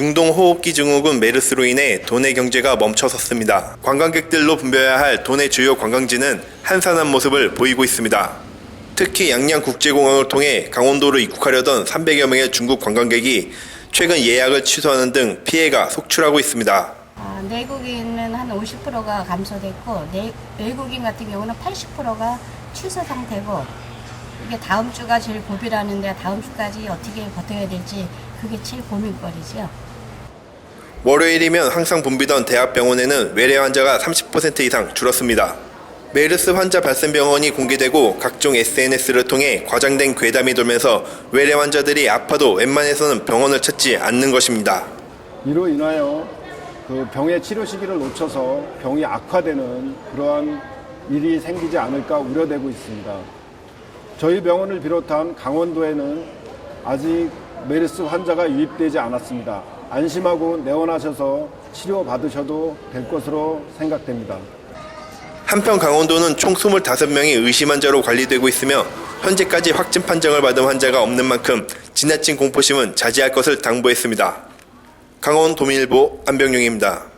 중동 호흡기 증후군 메르스로 인해 도내 경제가 멈춰섰습니다. 관광객들로 붐벼야 할 도내 주요 관광지는 한산한 모습을 보이고 있습니다. 특히 양양국제공항을 통해 강원도로 입국하려던 300여 명의 중국 관광객이 최근 예약을 취소하는 등 피해가 속출하고 있습니다. 아, 내국인은 한 50%가 감소됐고 내, 외국인 같은 경우는 80%가 취소 상태고 이게 다음 주가 제일 고비라는데 다음 주까지 어떻게 버텨야 될지 그게 제일 고민거리죠. 월요일이면 항상 붐비던 대학병원에는 외래 환자가 30% 이상 줄었습니다. 메르스 환자 발생 병원이 공개되고 각종 SNS를 통해 과장된 괴담이 돌면서 외래 환자들이 아파도 웬만해서는 병원을 찾지 않는 것입니다. 이로 인하여 그 병의 치료 시기를 놓쳐서 병이 악화되는 그러한 일이 생기지 않을까 우려되고 있습니다. 저희 병원을 비롯한 강원도에는 아직 메르스 환자가 유입되지 않았습니다. 안심하고 내원하셔서 치료 받으셔도 될 것으로 생각됩니다. 한편 강원도는 총 25명이 의심 환자로 관리되고 있으며 현재까지 확진 판정을 받은 환자가 없는 만큼 지나친 공포심은 자제할 것을 당부했습니다. 강원 도민일보 안병용입니다.